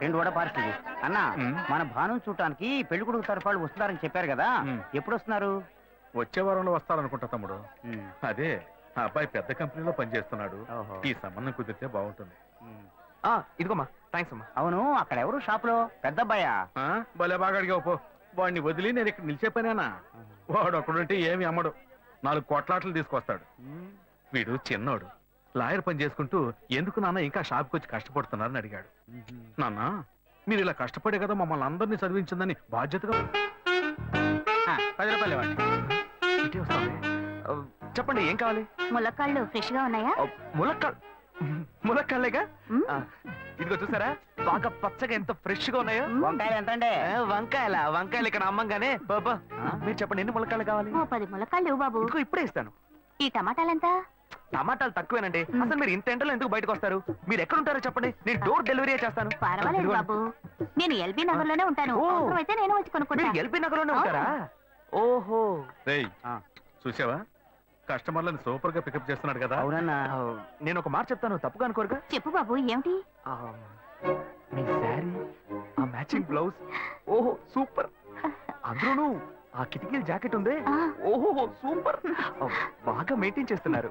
రెండు వడ పార్సల్ అన్న. మన భాను చూడటానికి పెళ్ళి కొడుకు తరఫు వాళ్ళు వస్తున్నారని చెప్పారు కదా. ఎప్పుడు వస్తున్నారు? వచ్చే వారంలో వస్తారనుకుంటా తమ్ముడు. అదే ఆ అబ్బాయి పెద్ద కంపెనీలో పనిచేస్తున్నాడు. ఈ సంబంధం కుదిరితే బాగుంటుంది. ఇదిగోమ్మా థ్యాంక్స్ అమ్మా. అవును అక్కడ ఎవరు షాప్లో పెద్ద అబ్బాయా? ఆ, భలే బాగా అడిగావు పో. వాడిని వదిలి నేను ఇక్కడ నిలిచే పనేనా? వాడు ఒకడుంటే ఏమి అమ్మడు. నాలుగు కొట్లాటలు తీసుకొస్తాడు. వీడు చిన్నోడు. లాయర్ పని చేసుకుంటూ ఎందుకు నాన్న ఇంకా షాప్కి వచ్చి కష్టపడుతున్నారని అడిగాడు. నాన్న మీరు ఇలా కష్టపడే కదా మమ్మల్ని అందరినీ చదివించిందని బాధ్యతగా ఆ, పది రూపాయలు ఇవ్వండి. ఇటే వస్తుంది ఆ, చెప్పండి ఏం కావాలి? ములక్కాళ్ళు ఫ్రెష్గా ఉన్నాయా? ఆ, ములక్కాల్ ములక్కాళ్ళేగా? ఇదిగో చూసారా? బాగా పచ్చగా ఎంత ఫ్రెష్గా ఉన్నాయో వంకాయలు ఎంత అండి వంకాయల వంకాయలు ఇక్కడ అమ్మంగానే. బాబా? మీరు చెప్పండి ఎన్ని ములక్కాళ్ళు కావాలి? ఓ పది ములక్కాళ్ళు బాబు. ఇప్పుడే ఇస్తాను. ఈ టమాటాలెంత టమాటాలు తక్కువేనండి. అసలు మీరు ఇంత ఎండలో ఎందుకు బయటకు వస్తారు? మీరు ఎక్కడ ఉంటారో చెప్పండి. నేను డోర్ డెలివరీ చేస్తాను. పర్వాలేదు. బాబు. నేను ఎల్బీ నగర్లోనే ఉంటాను. అయితే నేను వచ్చి మీరు కొనుక్కుంటా ఎల్బీ నగర్లోనే ఉంటారా? ఓహో. చూసావా? కస్టమర్లను సూపర్గా పికప్ చేస్తున్నాడు కదా. అవునన్నా. నేను ఒక మాట చెప్తాను తప్పుగా అనుకోరుగా? చెప్పు బాబు ఏమిటి? ఆ, మీ శారీ ఆ మ్యాచింగ్ బ్లౌజ్. ఓహో సూపర్. అందులోనూ ఆ కిటికీల జాకెట్ ఉంది. ఓహో సూపర్. బాగా మెయింటైన్ చేస్తున్నారు.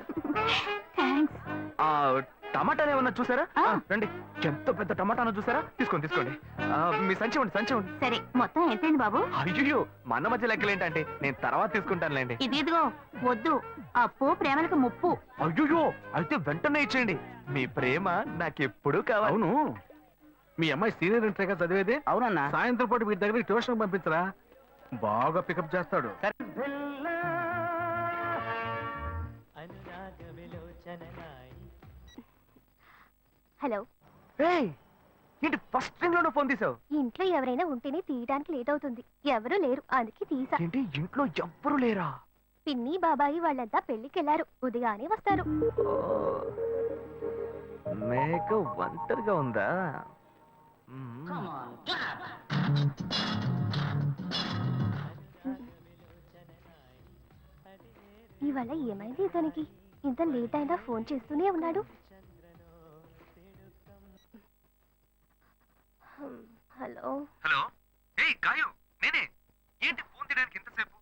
థాంక్స్. ఆ టమాటాలు ఏమన్నా చూసారా? రండి. ఎంత పెద్ద టమాటానో చూసారా? తీసుకోండి తీసుకోండి. మీ సంచి ఇవ్వండి సంచి ఇవ్వండి. సరే మొత్తం ఎంతైంది బాబు? అయ్యో మన మధ్య లెక్కలేంటంటే నేను తర్వాత తీసుకుంటానులేండి. ఇది ఇదిగో వద్దు. అప్పు ప్రేమలకు ముప్పు. అయ్యో అయితే వెంటనే ఇచ్చేయండి. మీ ప్రేమ నాకెప్పుడు కావాలి. అవును. మీ అమ్మాయి సీనియర్ ఇంటర్గా చదివేది? అవునన్నా. సాయంత్రం పాటు వీటి దగ్గర ట్యూషన్ పంపించరా? బాగా పికప్ చేస్తాడు. హలో. ఏయ్, ఏంటి ఫస్ట్ థింగ్ ఫోన్ తీసావు? ఇంట్లో ఎవరైనా ఉంటేనే తీయడానికి లేట్ అవుతుంది. ఎవరూ లేరు అందుకే తీసా. ఏంటి ఇంట్లో ఎవ్వరు లేరా? పిన్ని బాబాయి వాళ్ళంతా పెళ్ళికెళ్ళారు ఉదయానే వస్తారు. మేక ఒంటరిగా ఉందా? ఇవాళ ఏమైంది ఇతనికి? ఇంత లేట్ అయినా ఫోన్ చేస్తూనే ఉన్నాడు. హలో. హలో. ఏయ్ గాయు నేనే. ఏంటి ఫోన్ తీయడానికి ఎంతసేపు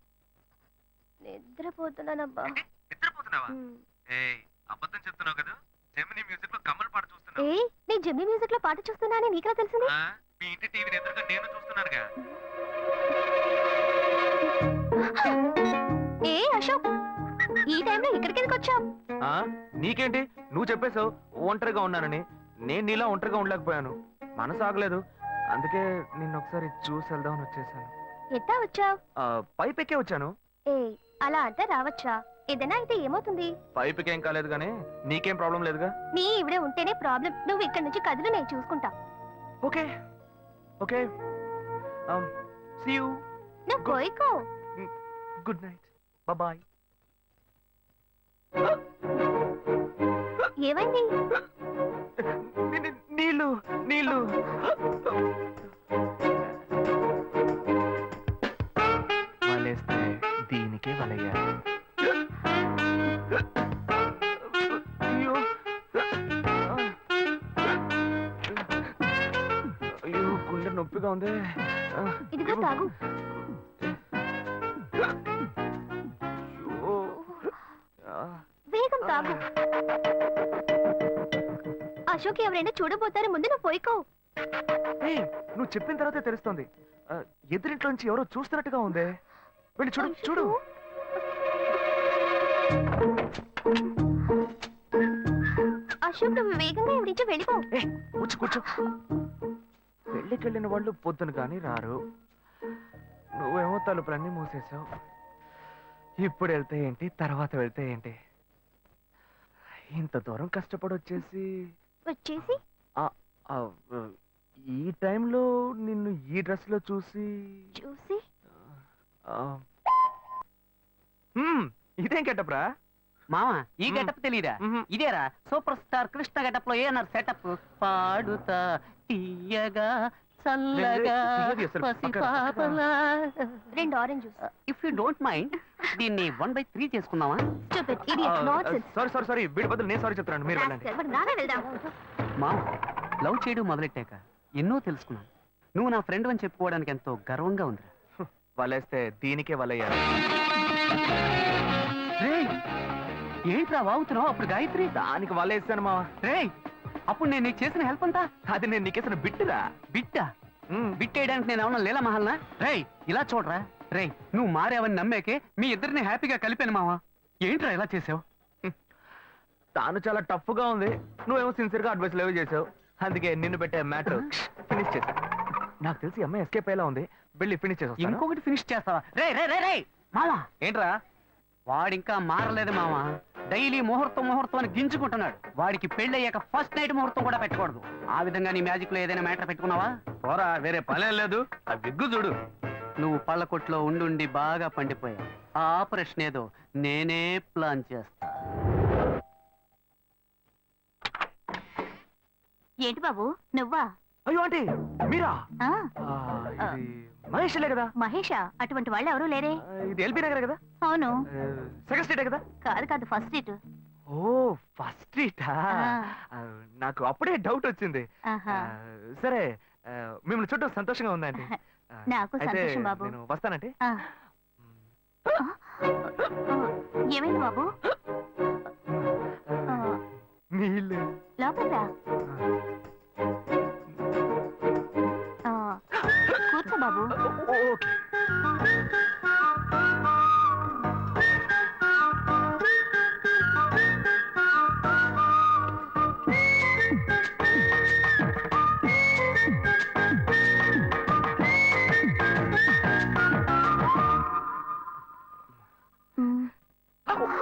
నిద్రపోతున్నానబ్బా. ఏంటి? నిద్రపోతున్నావా. ఏయ్ అబద్ధం చెప్తున్నావు కదా. జెమిని మ్యూజిక్లో కమల్ పాట చూస్తున్నావు. ఏ నీ జమ్మి మ్యూజిక్లో పాట చూస్తున్నానే నీకెలా తెలిసింది? ఆ, మీ ఇంటి టీవీని ఎదురుగా నేను చూస్తున్నానుగా. ఏ అశోక్? ఈ టైంలో ఇక్కడికి ఎందుకు వచ్చావు? ఆ, నీకేంటి? నువ్వు చెప్పేశావు ఒంటరిగా ఉన్నానని. నేను నీలా ఒంటరిగా ఉండలేకపోయాను. మనసు ఆగలేదు. అందుకే నిన్ను ఒకసారి చూసి వెళ్దామని వచ్చేసాను. ఎట్టా వచ్చావు? ఆ, పైపెక్కే వచ్చాను. ఏ అలా అంటే రావచ్చా? ఏదైనా అయితే ఏమవుతుంది? పైపుకి ఏం కాలేదు కానీ నీకేం ప్రాబ్లం లేదుగా? నీ ఇవిడే ఉంటేనే ప్రాబ్లం. నువ్వు ఇక్కడ నుంచి కదులు నేను చూసుకుంటా. ఓకే. ఓకే. సీ యూ నువ్వు కోయికో గుడ్ నైట్ బాయ్ ఏమైంది? నీళ్ళు నీళ్ళు. అశోక్ ఎవరైనా చూడబోతారు ముందు నువ్వు పోయికో. నువ్వు చెప్పిన తర్వాతే తెలుస్తుంది. ఎదురింట్లో నుంచి ఎవరో చూస్తున్నట్టుగా ఉంది. వెళ్ళి చూడు చూడు. అశోక్ నువ్వు వేగంగా ఇవి నుంచి వెళ్ళిపో. కూర్చో కూర్చో. పెళ్ళికి వెళ్ళిన వాళ్ళు పొద్దున కానీ రారు. నువ్వేమో తలుపులన్నీ మూసేసావు ఇప్పుడు వెళ్తే ఏంటి తర్వాత వెళ్తే ఏంటి? ఇంత దూరం కష్టపడి వచ్చేసి వచ్చేసి? ఆ, ఈ టైంలో నిన్ను ఈ డ్రెస్లో చూసి? చూసి ఇదేం కెట్టప్రా మామ ఈ. గెటప్ తెలీదా. ఇదేరా సూపర్ స్టార్ కృష్ణ గెటప్లో ఏనారు సెటప్? పాడుతా తీయగా చల్లగా రెండు orange juice. If you don't mind దీన్ని వన్ బై త్రీ చేసుకుందామా? సారీ సారీ సారీ వీడి బదులు నేను సారీ చెప్తున్నాను. మీరు వెళ్ళండి. మామ లవ్ చేయడం మొదలెట్టాక ఎన్నో తెలుసుకున్నాను. నువ్వు నా ఫ్రెండ్ అని చెప్పుకోవడానికి ఎంతో గర్వంగా ఉంది వలేస్తే దీనికే వలయ్యారు. రే ఏంట్రా వాగుతున్నావు? అప్పుడు గాయత్రి? దానికి వలేసాను మా రే అప్పుడు నేను నీకు చేసిన హెల్ప్ అంతా? అది నేను నీకేసిన బిట్టురా. బిట్టా. బిట్టేయడానికి నేను ఏమన్నా లీలా మహల్నా రేయ్ ఇలా చూడరా. రేయ్ నువ్వు మారావని నమ్మేకే మీ ఇద్దరిని హ్యాపీగా కలిపాను మావా. ఏంట్రా ఇలా చేసావు? తాను చాలా టఫ్గా ఉంది. నువ్వేమో సిన్సియర్గా అడ్వైస్ లేవు చేసావు. అందుకే నిన్ను పెట్టే మ్యాటర్ ఫినిష్ చేశా నాకు తెలిసి అమ్మాయి ఎస్కేప్ అయ్యేలా ఉంది. వెళ్ళి ఫినిష్ చేసి ఇంకొకటి ఫినిష్ చేస్తావా? రే రే రే రే మావా! ఏంట్రా? వాడింకా మారలేదు మావా. డైలీ ముహూర్తం ముహూర్తం అని గింజుకుంటున్నాడు. వాడికి పెళ్ళి అయ్యాక ఫస్ట్ నైట్ ముహూర్తం కూడా పెట్టకూడదు. ఆ విధంగా నీ మ్యాజిక్లో ఏదైనా మ్యాటర్ పెట్టుకున్నావా? పోరా వేరే పనేం లేదు. ఆ విగ్గు చూడు. నువ్వు పళ్ళ కొట్లో ఉండుండి బాగా పండిపోయావు. ఆ ఆపరేషన్ ఏదో నేనే ప్లాన్ చేస్తా. ఏంటి బాబు? నువ్వా? అయ్యో ఆంటీ మీరా? ఆ, ఆ, ఇది మహేష్లే కదా? మహేషా? అటువంటి వాళ్ళు ఎవరూ లేరే. ఆ, ఇది ఎల్బీ నగర్ కదా? అవును. సెకండ్ స్ట్రీటే కదా? కాదు కాదు ఫస్ట్ సీట్ ఓ ఫస్ట్ స్ట్రీటా? ఆ. నాకు అప్పుడే డౌట్ వచ్చింది. ఆ, సరే ఆ, మిమ్మల్ని చూడటం సంతోషంగా ఉందండి నాకు సంతోషం బాబు. నేను వస్తానంటే ఏమైంది బాబు? నీళ్ళు. లోపలికి రా. ఆ, కూర్చో బాబు. ఓకే.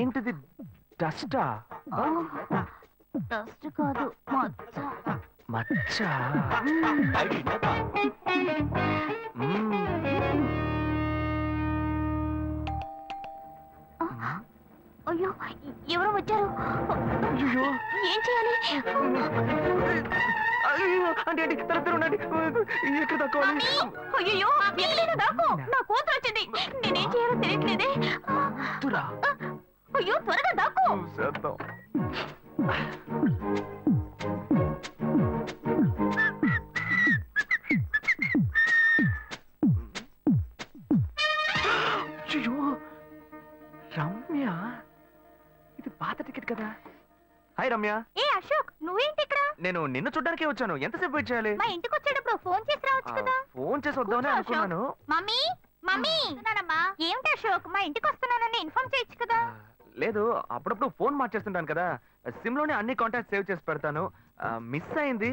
ఏంటిది? డస్టా? డస్ట్ కాదు మచ్చ. మచ్చ. అయ్యో ఎవరో వచ్చారు. అయ్యో ఏం చేయాలి? అయ్యో అంటే అంటే తర తర ఉండండి. ఎక్కడ అయ్యో ఎక్కడైనా నా కూతురు వచ్చింది త్వరగా దాకో చేద్దాం. అయ్యో రమ్య. ఇది పాత టికెట్ కదా. హాయ్ రమ్య. ఏ అశోక్ నువ్వేంటి ఇక్కడ? నేను నిన్ను చూడ్డానికే వచ్చాను. ఎంతసేపు వెయిట్ చేయాలి? మా ఇంటికి వచ్చేటప్పుడు ఫోన్ చేసి రావచ్చు కదా. ఫోన్ చేసి వద్దామని కూర్చో, అనుకున్నాను. Mummy mummy. ఏమిటి అశోక్ మా ఇంటికి వస్తున్నానని ఇన్ఫార్మ్ చేయొచ్చు కదా. లేదు అప్పుడప్పుడు ఫోన్ మార్చేస్తుంటాను కదా. సిమ్లోనే అన్ని కాంటాక్ట్ సేవ్ చేసి పెడతాను. మిస్ అయింది.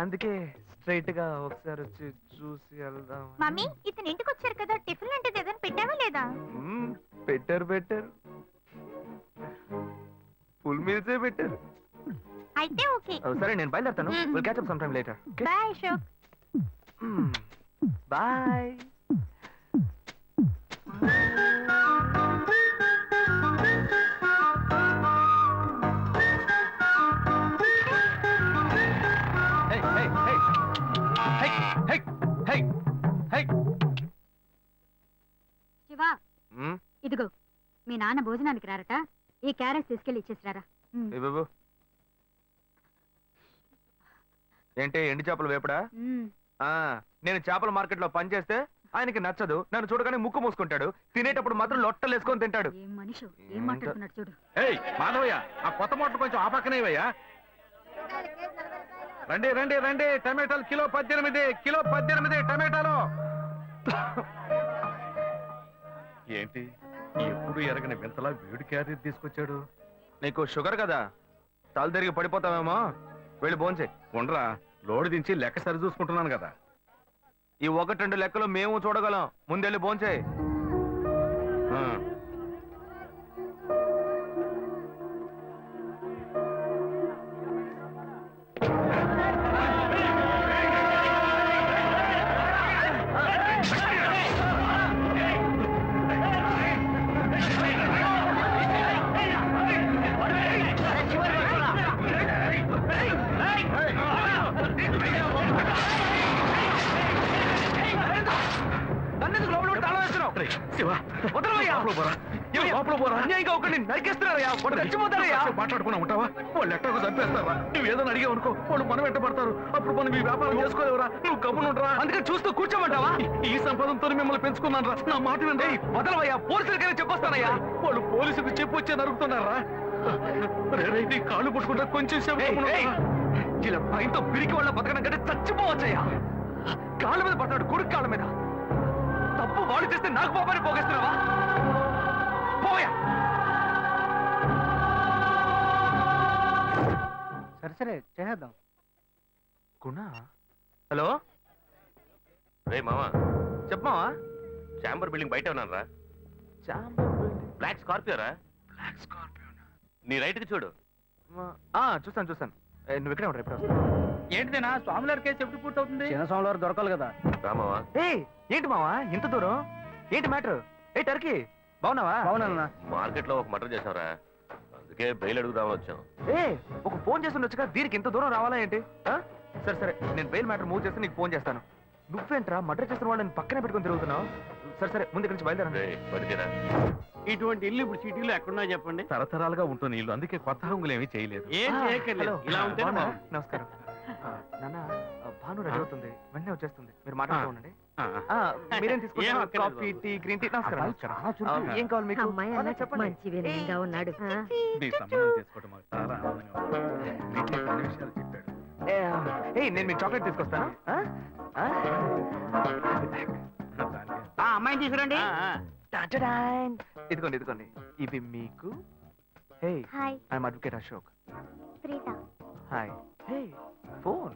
అందుకే స్ట్రైట్గా ఒకసారి వచ్చి చూసి వెళ్దాం. మమ్మీ ఇతను ఇంటికి వచ్చారు కదా. టిఫిన్ లాంటిది ఏదైనా పెట్టావా లేదా? బెటర్ బెటర్ ఫుల్ మీల్సే బెటర్ అయితే ఓకే. సరే నేను బయలుదేరుతాను. Will catch up some time later bye Ashok bye ఇదిగో మీ నాన్న భోజనానికి రారట. ఈ క్యారెట్ తీసుకెళ్ళి ఇచ్చేసిరారా ఏంటి ఎండి చేపలు వేపడా? నేను చేపల మార్కెట్లో పనిచేస్తే ఆయనకి నచ్చదు. నన్ను చూడగానే ముక్కు మూసుకుంటాడు. తినేటప్పుడు మాత్రం లొట్టలు వేసుకొని తింటాడు. మాధవయ్య ఆ కొత్త మోటార్ కొంచెం ఆ రండి రండి రండి. టమాటాలు కిలో పద్దెనిమిది కిలో పద్దెనిమిది టమాటాలు. ఏంటి? ఎప్పుడు ఎరగని వింతలా వేడి క్యారీ తీసుకొచ్చాడు? నీకు షుగర్ కదా? తల తిరిగి పడిపోతావేమో? వెళ్ళి భోంచే ఉండరా లోడు దించి లెక్క సరి చూసుకుంటున్నాను కదా. ఈ ఒకటి రెండు లెక్కలు మేము చూడగలం. ముందెళ్ళి భోంచే లోపల పోరా. అన్యాయంగా ఒకరిని నరికేస్తున్నారయ్యా. వాడు చచ్చిపోతారయ్యా మాట్లాడుకున్నా ఉంటావా? వాళ్ళు ఎట్టకు చంపేస్తారా నువ్వు ఏదైనా అడిగావు అనుకో వాళ్ళు మనం వెంట పడతారు. అప్పుడు మనం ఈ వ్యాపారం చేసుకోలేవురా. నువ్వు గమ్మునుంటరా అందుకని చూస్తూ కూర్చోమంటావా? ఈ సంపదంతో మిమ్మల్ని పెంచుకున్నాను రా నా మాట వినండి వదలవయ్యా. పోలీసులకైనా చెప్పొస్తానయ్యా. వాళ్ళు పోలీసుకు చెప్పు వచ్చే నరుకుతున్నారా? నీ కాళ్ళు పుట్టుకుంటా కొంచెం? ఇలా భయంతో పిరికి వాళ్ళ బతకడం కంటే చచ్చిపోవచ్చయ్యా. కాళ్ళ మీద పడతాడు కొడుకు కాళ్ళ మీద. తప్పు వాడు చేస్తే నాకు పాపాన్ని పోగేస్తున్నావా? పోయా. సరే సరే చేసేద్దాం. గుణ హలో? రే మామా చెప్పమావా? చాంబర్ బిల్డింగ్ బయట ఉన్నాను రా. బ్లాక్ స్కార్పియో రా. నీ రైట్కి చూడు చూస్తాను చూస్తాను. ఏ, నువ్వు ఇక్కడే ఉంటా వస్తావు ఏంటిదేనా స్వామివారి కేసు ఎప్పుడు పూర్తవుతుంది? చిన్న స్వామివారు దొరకాలి కదా. రామావా ఏయ్ ఏంటి మావా ఇంత దూరం? ఏంటి మ్యాటర్? ఏ టర్కీ. బాగున్నావా? అవునన్నా మార్కెట్లో ఒక మటర్ చేసావురా అందుకే బయలు అడుగుదామని వచ్చాం. ఏ ఒక ఫోన్ చేసి ఉండొచ్చుగా దీనికి ఇంత దూరం రావాలా ఏంటి? ఆ? సరే సరే నేను బెయిల్ మ్యాటర్ మూవ్ చేస్తే నీకు ఫోన్ చేస్తాను. నువ్వేంట్రా మర్డర్ చేసిన వాళ్ళని పక్కనే పెట్టుకొని తిరుగుతున్నావు? సరే సరే ముందు ఇక్కడి నుంచి బయలుదేరండి. ఇటువంటి ఇల్లు ఇప్పుడు సిటీలో ఎక్కడున్నా చెప్పండి. తరతరాలుగా ఉంటుంది ఇల్లు అందుకే కొత్త హంగులు ఏమీ చేయలేదు. ఇలా. నమస్కారం. నాన్న భాను రెడీ అవుతుంది. వెంటనే వచ్చేస్తుంది. మీరు మాట్లాడుతూ ఉండండి ఆ, ఆ, మీరేం తీసుకుంటారు? కాఫీ. Tea green tea? నమస్కారం ఏం కావాలి మీకు? అమ్మాయి ఆ, అలా చెప్పండి. మంచి వినయంగా ఉన్నాడు. నేను మీకు చాక్లెట్ తీసుకొస్తాను. అమ్మాయిని తీసుకురండి. ఇదిగోండి ఇదిగోండి. ఇవి మీకు. Hey I'm advocate Ashok Preetha. Hi hey phone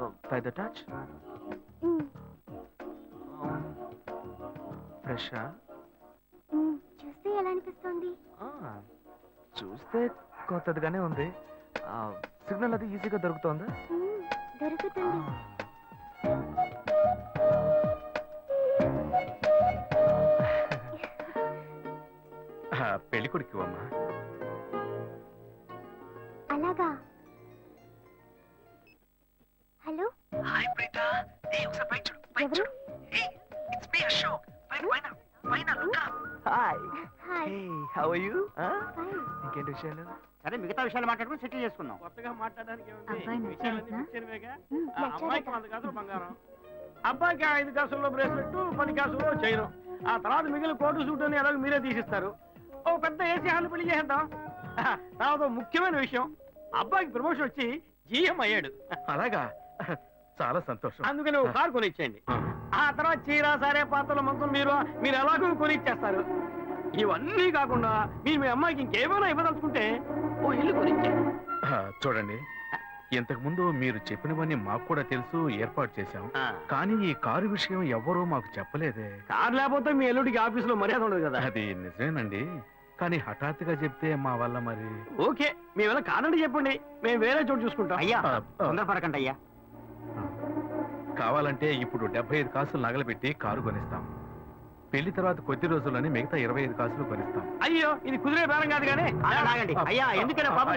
by the touch hmm, ఫ్రెషా మ్, చూస్తే ఎలా అనిపిస్తుంది? చూస్తే కొత్తదిగానే ఉంది. సిగ్నల్ అది ఈజీగా దొరుకుతోందా? మ్, దొరుకుతుంది ఆ, పెళ్ళి కొడుకు అమ్మా అలాగా హలో ఎవరు hi hi hey are you ఇంకేంటి విషయాలు? సరే మిగతా విషయాలు మాట్లాడుకుని సెటిల్ చేసుకుందాం. కొత్తగా మాట్లాడడానికి ఏముంది? అబ్బాయి? విషయాలన్నీ? మ్, ఆ అమ్మాయికి నచ్చాడట వంద కాసులు బంగారం. అబ్బాయికి ఐదు కాసుల్లో బ్రేస్లెట్ పది కాసుల్లో చైన్. ఆ తర్వాత మిగిలిన కోటు సూట్ అని ఎలాగో మీరే తీసిస్తారు. ఓ పెద్ద ఏసీ హాల్ పెళ్ళి చేద్దాం తర్వాత ఓ ముఖ్యమైన విషయం అబ్బాయికి ప్రమోషన్ వచ్చి జీఎం అయ్యాడు. అలాగా? చాలా సంతోషం. అందుకని ఒక కారు కొనిచ్చేయండి. ఆ, తర్వాత చీర సరే పాత్రల మొత్తం మీరు మీరు ఎలాగో కొనిచ్చేస్తారు. ఇవన్నీ కాకుండా మీరు మీ అమ్మాయికి ఇంకేమైనా ఇవ్వదలుచుకుంటే ఓ ఇల్లు కొనిచ్చేయండి. ఆ, చూడండి. ఇంతకు ముందు మీరు చెప్పినవన్నీ మాకు కూడా తెలుసు ఏర్పాటు చేశాం. కానీ ఈ కారు విషయం ఎవ్వరూ మాకు చెప్పలేదే. కారు లేకపోతే మీ ఎల్లుడికి ఆఫీసులో మర్యాద ఉండదు కదా. అది నిజమేనండి. కానీ హఠాత్తుగా చెప్తే మా వల్ల మరి? ఓకే మేము ఎలా కాదండి చెప్పండి. మేము వేరే చోటు చూసుకుంటాం. అయ్యా తొందరపడకండి అయ్యా. కావాలంటే ఇప్పుడు డెబ్బై ఐదు కాసులు నగలబెట్టి కారు కొనిస్తాం. పెళ్ళి తర్వాత కొద్ది రోజుల్లోనే మిగతా ఇరవై ఐదు కాసులు కొనిస్తాం. అయ్యో ఇది కుదిరే బేరం కాదు కానీ. అయ్యా ఎందుకైనా పాపం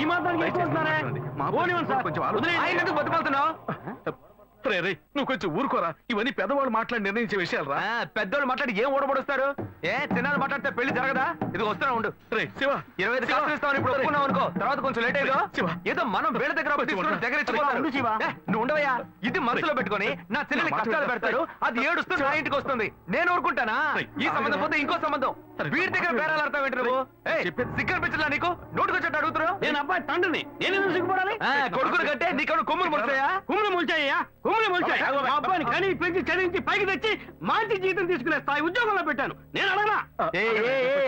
ఈ మాత్రం. కొంచెం రే రే నువ్వు కొంచెం ఊరుకోరా. ఇవన్నీ పెద్దవాళ్ళు మాట్లాడి నిర్ణయించే విషయాలు రా పెద్దోళ్ళు మాట్లాడి ఏం ఓడబడుస్తారు ఏ చిన్నాళ్ళు మాట్లాడితే పెళ్ళి జరగదా? ఇది వస్తున్నా ఉండు. రే శివ. ఇరవై ఐదు ఇప్పుడు ఒప్పుకున్నావు అనుకో. తర్వాత కొంచెం లేట్ అయ్యో. శివ. ఏదో మనం వీళ్ళ దగ్గర దగ్గర నువ్వు ఉండవయ్యా. ఇది మనసులో పెట్టుకొని నా మాట కష్టాలు? పెడతారు అది ఏడుస్తూ నా ఇంటికి వస్తుంది. నేను ఊరుకుంటానా? ఈ సంబంధం. పోతే ఇంకో సంబంధం. వీడి దగ్గర బేరాలు ఆడతావు ఏంటి నువ్వు? సిక్కర్ పిచ్చలా నీకు? నోటుకు వచ్చేట్టు అడుగుతున్నావు? నేను అబ్బాయి తండ్రిని. నేను సిగ్గుపడాలి? కొడుకులు కంటే నీకు కొమ్ములు ముడతాయా కుమ్ములు ముల్చాయ్యా? కుమ్ములు ముల్చాయి? మా అబ్బాయిని అబ్బా. కని పెంచి చదివించి పైకి తెచ్చి మంచి జీతం తీసుకునే స్థాయి ఉద్యోగంలో పెట్టాను. నేను అడగనా?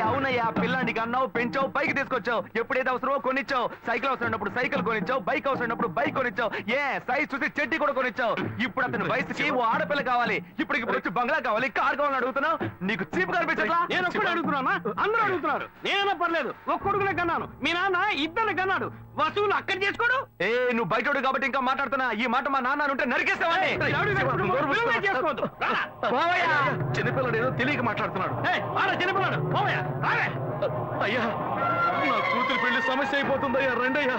అవునయ్యా పిల్లానికి అన్నావు పెంచావు పైకి తీసుకొచ్చావు. ఎప్పుడైతే అవసరమో కొనిచ్చావు. సైకిల్ అవసరం ఉన్నప్పుడు సైకిల్ కొనిచ్చావు బైక్ అవసరం ఉన్నప్పుడు బైక్ కొనిచ్చావు. ఏ సైజ్ చూసి చెట్టి కూడా కొనిచ్చావు. ఇప్పుడు అతని వయసుకి ఓ ఆడపిల్ల కావాలి. ఇప్పుడు ఇప్పుడు వచ్చి బంగ్లా కావాలి. కార్ కావాలని అడుగుతున్నావు. నీకు చీప్ కనిపించట్లా నేను ఒక్కడే అడుగుతున్నానా అందరూ అడుగుతున్నారు. నేనైనా పర్లేదు. ఒక్క కొడుకునే కన్నాను. మీ నాన్న ఇద్దరిని కన్నాడు. వసూలు అక్కడ చేసుకోడు. ఏ నువ్వు బయటోడు కాబట్టి ఇంకా మాట్లాడుతున్నా. ఈ మాట మా నాన్న ఉంటే నరికేస్తావని. చిన్నపిల్లడు ఏదో తెలియక మాట్లాడుతున్నాడు. చిన్నపిల్లాడు. అయ్యా నా కూతురు పెళ్ళి సమస్య అయిపోతుందయ్యా. రండయ్యా.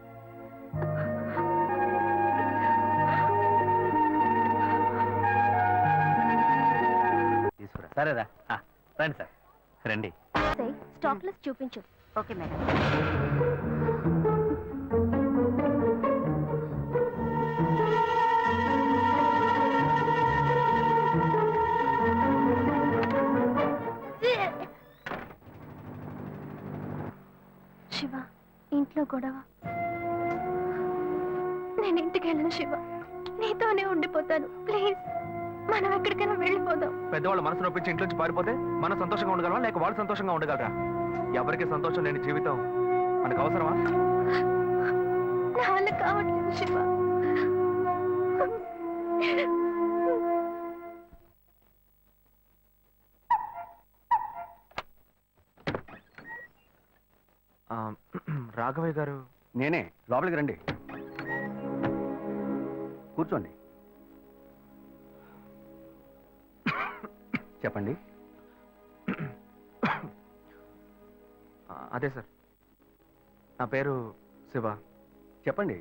సరేరా. ఆ, రండి సార్. రండి. స్టాక్ లిస్ట్ చూపించు. Okay madam. శివ ఇంట్లో గొడవ. నేను ఇంటికి వెళ్ళను శివ. నీతోనే ఉండిపోతాను. ప్లీజ్. మనం ఎక్కడికైనా వెళ్ళిపోదాం. పెద్దవాళ్ళు మనసు నొప్పించి ఇంట్లోంచి పారిపోతే మనం సంతోషంగా ఉండగలమా? లేక వాళ్ళు సంతోషంగా ఉండగలరా? ఎవరికి సంతోషం లేని జీవితం మనకు అవసరమా? నా వల్ల కావట్లేదు శివ. ఆ, రాఘవయ్య గారు. నేనే. లోపలికి రండి. కూర్చోండి. చెప్పండి. అదే సార్. నా పేరు శివ. చెప్పండి.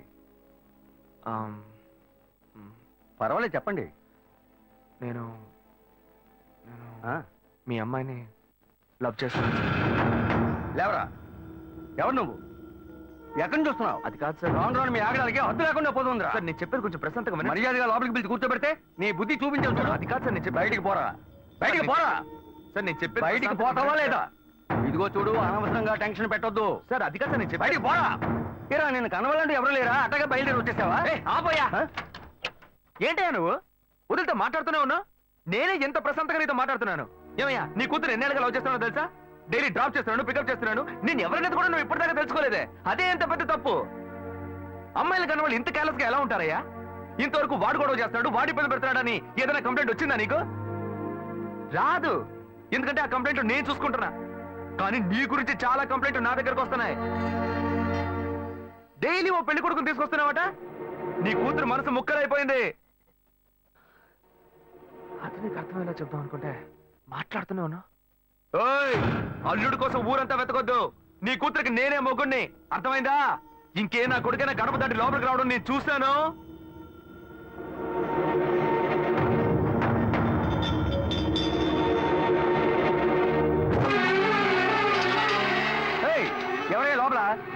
పర్వాలేదు చెప్పండి. నేను నేను మీ అమ్మాయిని లవ్ చేస్తాను. లేవరా? ఎవరు నువ్వు? ఎక్కడి నుంచి చూస్తున్నావు అది కాదు సార్. రాను రాను మీ ఆగడానికి హద్దు లేకుండా పోతుందిరా. సార్ నేను చెప్పేది కొంచెం ప్రశాంతంగా. మర్యాదగా లోపలికి పిలిచి కూర్చోబెడితే నీ బుద్ధి చూపించావు చూడు అది కాదు సార్ నేను బయటికి పోరా. బయటికి పోరా సార్ నేను చెప్పేది బయటికి పోతావా. లేదా? ఇదిగో చూడు అనవసరంగా టెన్షన్ పెట్టొద్దు. సార్ అది కాదు నేను బయటికి పోరా. ఏరా నేను కనవాలంటే ఎవరు లేరా? అట్టగా బయలుదేరి వచ్చేసావా? ఆపోయా? ఏంటయ్యా నువ్వు? వదిలితో మాట్లాడుతూనే ఉన్నావు? నేనే ఎంత ప్రశాంతంగా నీతో మాట్లాడుతున్నాను? ఏమయ్యా నీ కూతురు ఎన్నేళ్ళగా లవ్ చేస్తున్నానో తెలుసా? డైలీ డ్రాప్ చేస్తున్నాను పికప్ చేస్తున్నాను. నేను ఎవరినైతే కూడా నువ్వు ఇప్పటిదాకా తెలుసుకోలేదే. అదే ఎంత పెద్ద తప్పు? అమ్మాయిల కన్నా వాళ్ళు ఇంత కేర్లెస్గా ఎలా ఉంటారయ్యా? ఇంతవరకు వాడు గొడవ చేస్తున్నాడు వాడి పని పెడతాడని ఏదైనా కంప్లైంట్ వచ్చిందా నీకు? రాదు. ఎందుకంటే ఆ కంప్లైంట్ నేను చూసుకుంటున్నా. కానీ నీ గురించి చాలా కంప్లైంట్ నా దగ్గరకు వస్తున్నాయి. డైలీ ఓ పెళ్ళి కొడుకుని తీసుకొస్తున్నావట? నీ కూతురు మనసు ముక్కలైపోయింది. అతనికి అర్థమయ్యేలా చెప్దాం అనుకుంటే మాట్లాడుతూనే ఉన్నా ఓయ్ అల్లుడి కోసం ఊరంతా వెతకొద్దు. నీ కూతురికి నేనే మొగ్గుణ్ణి అర్థమైందా? ఇంకే నా కొడుకైనా గడప దాటి లోపలికి రావడం నేను చూశాను.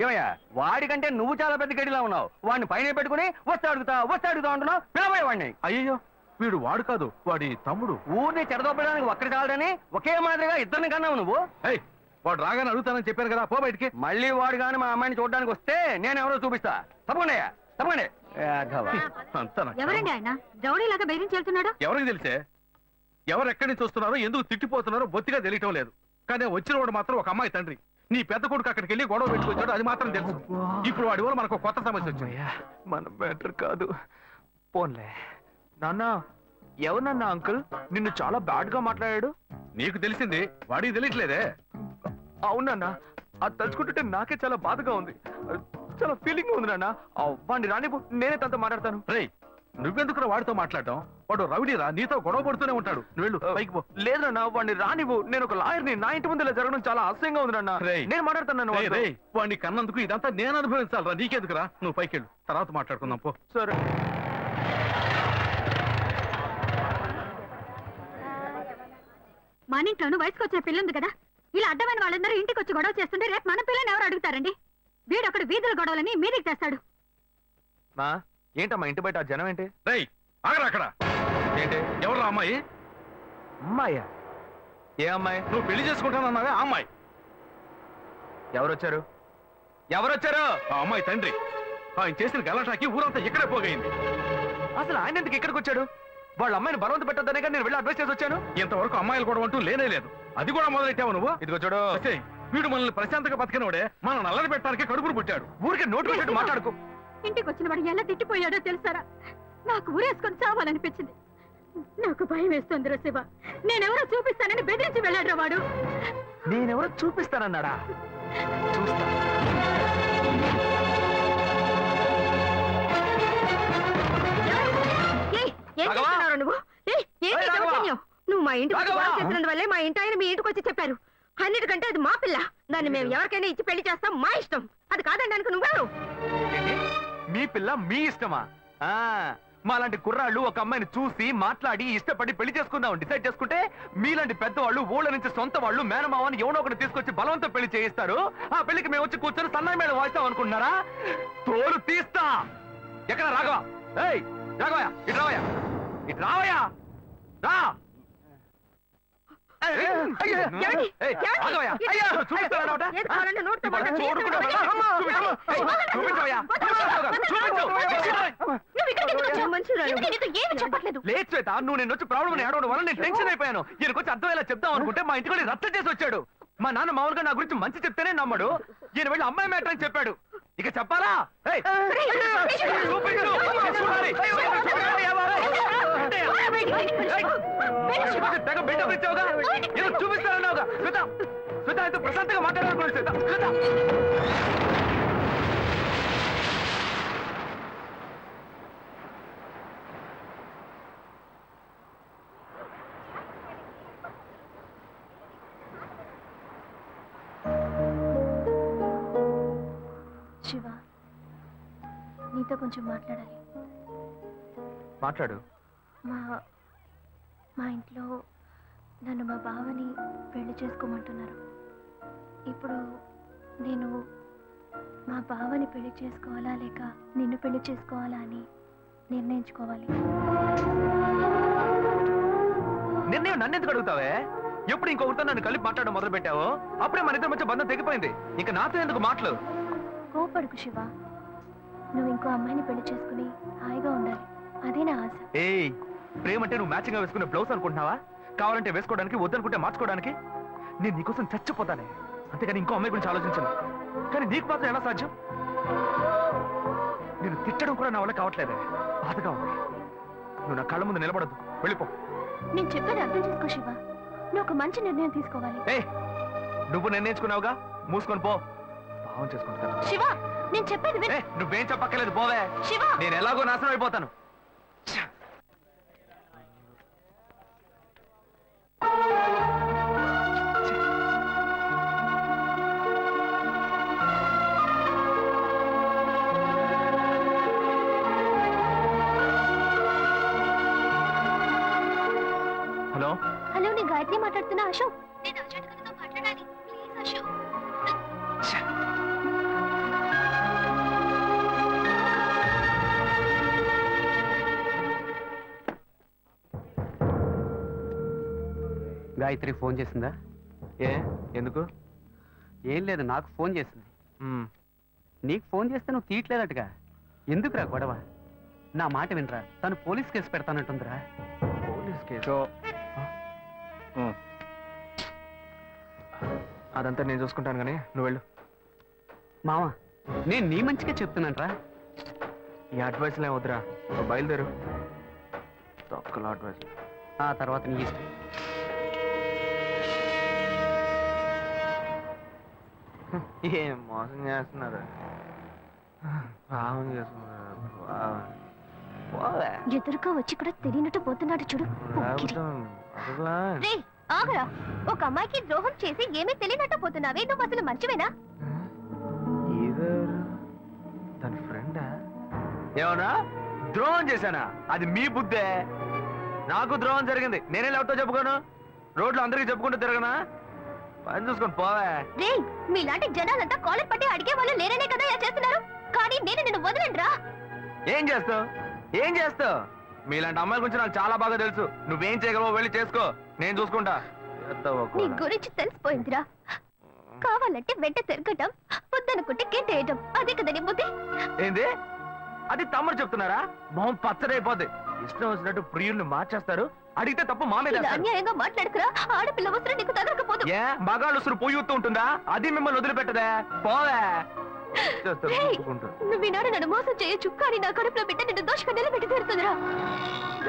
ఏమయ్యా వాడికంటే నువ్వు చాలా పెద్ద గడిలా ఉన్నావు. వాడిని పైన పెట్టుకుని వస్తే అడుగుతా వస్తే అడుగుతా అంటున్నావు. పిలవయ్య వాడిని. అయ్యయ్యో వీడు వాడు కాదు వాడి తమ్ముడు. ఊరిని చెడదొప్పడానికి ఒక్కడి చాలదని ఒకే మాదిరిగా ఇద్దరిని కన్నావు నువ్వు. ఏయ్ వాడు రాగానే అడుగుతానని చెప్పాను కదా పో బయటికి. మళ్ళీ వాడు కానీ మా అమ్మాయిని చూడడానికి వస్తే నేను ఎవరో చూపిస్తా. తప్పకుండా ఎవరండి ఆయన? ఎవరికి తెలిసే? ఎవరు ఎక్కడి నుంచి వస్తున్నారో ఎందుకు తిట్టిపోతున్నారో బొత్తిగా తెలియటం లేదు. కానీ వచ్చిన వాడు మాత్రం ఒక అమ్మాయి తండ్రి. నీ పెద్ద కొడుకు అక్కడికి వెళ్ళి గొడవ పెట్టుకొచ్చాడు అది మాత్రం తెలుసు. ఇప్పుడు వాడి వల్ల మనకు కొత్త సమస్య వచ్చింది. మన బెటర్ కాదు. పోన్లే. నాన్న ఎవరన్నా అంకుల్ నిన్ను చాలా బ్యాడ్గా మాట్లాడాడు. నీకు తెలిసింది వాడికి తెలియట్లేదే. అవునన్నా అది తలుచుకుంటుంటే నాకే చాలా బాధగా ఉంది. చాలా ఫీలింగ్ ఉంది నాన్న. వాడిని రానివ్వు నేనే తనతో మాట్లాడతాను. రేయ్ నువ్వెందుకు వాడితో మాట్లాడటం? వాడు రౌడీరా నీతో గొడవ పడుతూనే ఉంటాడు. నువ్వు వెళ్ళు పైకి పో. లేదు నాన్న వాడిని రానివ్వు. నేను ఒక లాయర్ని నా ఇంటి ముందు ఇలా జరగడం చాలా అసహ్యంగా ఉంది నాన్న. రేయ్. నేను మాట్లాడతాను నాన్న రేయ్, వాడితో. రేయ్, వాడిని కన్నందుకు ఇదంతా నేను అనుభవించాలరా. నీకెందుకురా? నువ్వు పైకి వెళ్ళు. తర్వాత మాట్లాడుకుందాం పో. సరే. మన ఇంట్లోనూ వయసుకు వచ్చిన పిల్ల ఉంది కదా? ఇలా అడ్డమైన వాళ్ళందరూ ఇంటికి వచ్చి గొడవ చేస్తుంటే రేపు మన పిల్లని ఎవరు అడుగుతారండి? వీడొకడు వీధుల గొడవలని మీదికి తెస్తాడు. మా ఏంటమ్మా ఇంటి బయట ఆ జనం ఏంటి? రేయ్ ఆగరా అక్కడ. ఏంటి? ఎవరు అమ్మాయి? అమ్మాయ్యా ఏ అమ్మాయి? నువ్వు పెళ్ళి చేసుకుంటానన్నావే ఆ అమ్మాయి. ఎవరొచ్చారు? ఎవరొచ్చారు? ఆ అమ్మాయి తండ్రి. ఆయన చేసిన గలాటాకి ఊరంతా ఇక్కడే పోగైంది. అసలు ఆయన ఎందుకు ఇక్కడికి వచ్చాడు? వాళ్ళ అమ్మాయిని బలవంత పెట్టద్దనే నేను వెళ్ళి అడ్వైస్ చేసి వచ్చాను. ఇంతవరకు అమ్మాయిలు కూడా అంటూ లేనే లేదు. అది కూడా మొదలెట్టావు నువ్వు? ఇదిగో చూడు. వీడు మనల్ని ప్రశాంతంగా బతికినోడే మన నల్లని పెట్టడానికి కడుపును పుట్టాడు. ఊరికే నోటు మాట్లాడుకో. ఇంటికి వచ్చిన వాడు ఎలా తిట్టిపోయాడో తెలుసారా? నాకు ఊరేసుకొని చావాలనిపించింది. నాకు భయం వేస్తుంది శివ. నేనెవరో చూపిస్తానని బెదిరించి వెళ్ళాడు వాడు. నేనెవరో చూపిస్తానన్నాడా? చూస్తా. ఏయ్, ఏం రాఘవా! చేస్తున్నావు నువ్వు? ఏయ్, ఏంటి ఏయ్, రాఘవా! దౌర్జన్యం? నువ్వు మా ఇంటికి వచ్చి రాఘవా! చేసినందువల్లే మా ఇంటి ఆయన మీ ఇంటికి వచ్చి చెప్పారు. అన్నిటికంటే అది మా పిల్ల. దాన్ని మేము ఎవరికైనా ఇచ్చి పెళ్ళి చేస్తాం మా ఇష్టం. అది కాదనడానికి నువ్వెవరు? ఏంటి? మీ పిల్ల మీ ఇష్టమా? ఆ మాలాంటి కుర్రాళ్ళు ఒక అమ్మాయిని చూసి మాట్లాడి ఇష్టపడి పెళ్ళి చేసుకుందాం డిసైడ్ చేసుకుంటే మీలాంటి పెద్దవాళ్ళు ఊళ్ళ నుంచి సొంత వాళ్ళు మేనమావని ఎవడో ఒకటి తీసుకొచ్చి బలవంతం పెళ్ళి చేయిస్తారు. ఆ పెళ్ళికి మేము వచ్చి కూర్చొని సన్నాయి మేడం వాయిస్తాం అనుకుంటున్నారా? తోలు తీస్తా. ఎక్కడ? రాఘవ. ఏయ్ రాఘవయ్య ఇటు రావయ్య. ఇటు రావయ్య. రా. లేదు శ్వేత నువ్వు నేను వచ్చి ప్రాబ్లం ఏడవడం వల్ల నేను టెన్షన్ అయిపోయాను ఈయనకు వచ్చి అర్థమయ్యేలా చెప్దాం అనుకుంటే మా ఇంటికి రచ్చ చేసి వచ్చాడు మా నాన్న మామూలుగా నా గురించి మంచి చెప్తేనే నమ్మడు ఈయన వెళ్ళి అమ్మాయి మ్యాటర్ అని చెప్పాడు ఇక చెప్పాలా తెగ బిల్డప్ ఇచ్చావుగా ఏదో చూపిస్తానన్నావుగా శ్వేత శ్వేత అయితే ప్రశాంతంగా మాట్లాడాలనుకున్నాను శ్వేత శ్వేత శివ నీతో కొంచెం మాట్లాడాలి. మాట్లాడు. మా మా ఇంట్లో నన్ను మా బావని పెళ్ళి చేసుకోమంటున్నారు. ఇప్పుడు నేను మా బావని పెళ్ళి చేసుకోవాలా లేక నిన్ను పెళ్ళి చేసుకోవాలా అని నిర్ణయించుకోవాలి. నిర్ణయం నన్ను ఎందుకు అడుగుతావే? ఎప్పుడు ఇంకొకరితో నన్ను కలిపి మాట్లాడడం మొదలు పెట్టావో అప్పుడే మన ఇద్దరి మధ్య బంధం తెగిపోయింది. ఇంకా నాతో ఎందుకు మాటలు కోపడుకు శివ. నువ్వు ఇంకో అమ్మాయిని పెళ్ళి చేసుకుని హాయిగా ఉండాలి. అదే నా ఆశ. ప్రేమ అంటే నువ్వు మ్యాచింగ్ వేసుకునే బ్లౌజ్ అనుకుంటున్నావా? కావాలంటే వేసుకోవడానికి వద్దనుకుంటే మార్చుకోవడానికి? నేను నీకోసం చచ్చిపోతానే. అంతేగాని ఇంకో అమ్మాయి గురించి ఆలోచించను. కానీ నీకు మాత్రం ఎలా సాధ్యం? నేను తిట్టడం కూడా నా వల్ల కావట్లేదే. బాధగా ఉంది. నువ్వు నా కళ్ళ ముందు నిలబడద్దు. వెళ్ళిపో. నేను చెప్పేది అర్థం చేసుకో శివ. నువ్వు ఒక మంచి నిర్ణయం తీసుకోవాలి. ఏ నువ్వు నిర్ణయించుకున్నావుగా? మూసుకొని పో. భావం చేసుకుంటాను శివ నేను చెప్పేది విను. ఏ నువ్వేం చెప్పక్కర్లేదు పోవే. శివ! నేను ఎలాగో నాశనం అయిపోతాను. గాయత్రి ఫోన్ చేసిందా? ఏ ఎందుకు? ఏం లేదు నాకు ఫోన్ చేసింది. నీకు ఫోన్ చేస్తే నువ్వు తీయట్లేదట్టుగా ఎందుకురా గొడవ? నా మాట వినరా. తను పోలీస్ కేసు పెడతానంటుందిరా. Police case. అదంతా నేను చూసుకుంటాను కానీ నువ్వు వెళ్ళు. మామ నేను నీ మంచిగా చెప్తున్నాను ఈ అడ్వైస్లే వద్దురా? బయలుదేరు. తొక్కల అడ్వైస్ ఆ తర్వాత నీ ఇష్టం. ఏం మోసం చేస్తున్నారు? పాపం చేస్తున్నారు. పోవే. ఎదురుగా వచ్చి కూడా తెలియనట్టు పోతున్నాడు చూడు. ఆగరా. ఒక అమ్మాయికి ద్రోహం చేసి ఏమీ తెలియనట్టు పోతున్నావే? నువ్వు అసలు మంచివేనా? తన ఫ్రెండా? ఏమన్నా? ద్రోహం చేశానా? అది మీ బుద్ధే. నాకు ద్రోహం జరిగింది. నేనే లేవటో చెప్పుకోను. రోడ్లు అందరికీ చెప్పుకుంటూ తిరగనా? పని చూసుకొని పోవే. రే మీలాంటి జనాలంతా కాలర్ పట్టి అడిగే వాళ్ళు లేరనే కదా ఇలా చేస్తున్నారు. కానీ నేను నిన్ను వదలండ్రా. ఏం చేస్తావు? ఏం చేస్తావు? మీలాంటి అమ్మాయిల గురించి నాకు చాలా బాగా తెలుసు. నువ్వేం చేయగలవో వెళ్ళి చేసుకో. నేను చూసుకుంటా. చేస్తావా నీ కూడా? గురించి తెలిసిపోయిందిరా. కావాలంటే వెంట తిరగటం వద్దనుకుంటే గెంటేయటం. అదే కదా నీ బుద్ధి? ఏంది? అది తమ్ముడు చెప్తున్నారా మొహం పచ్చడైపోద్ది ఇష్టం వచ్చినట్టు ప్రియుల్ని మార్చేస్తారు. అడిగితే తప్పు మా మీద వేస్తారు. అన్యాయంగా మాట్లాడుకురా? ఆడపిల్ల వస్త్రం నీకు తగలకపోదు ఏ? మగాళ్ళు ఉసురు పోయి ఉంటుందా? అది మిమ్మల్ని వదిలిపెట్టదే. పోవే. చేస్తారు, రేయ్! ఊరుకుంటూ. నువ్వు ఈనాడు నన్ను మోసం చేయొచ్చు కానీ నా కడుపులో బిడ్డ నిన్ను దోషగా నిలబెట్టి తీరుతుందిరా.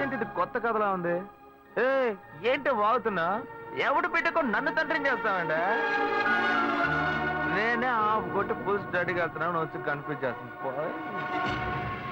ఇది కొత్త కథలా ఉంది? ఏ ఏంటి వాగుతున్నా? ఎవడు పెట్టుకొని నన్ను తండ్రిని చేస్తావండి నేనే ఆఫ్ కొట్టి ఫుల్ స్టడీకి వెళ్తున్నాను వచ్చి కన్ఫ్యూజ్ చేస్తుంది పోయ్.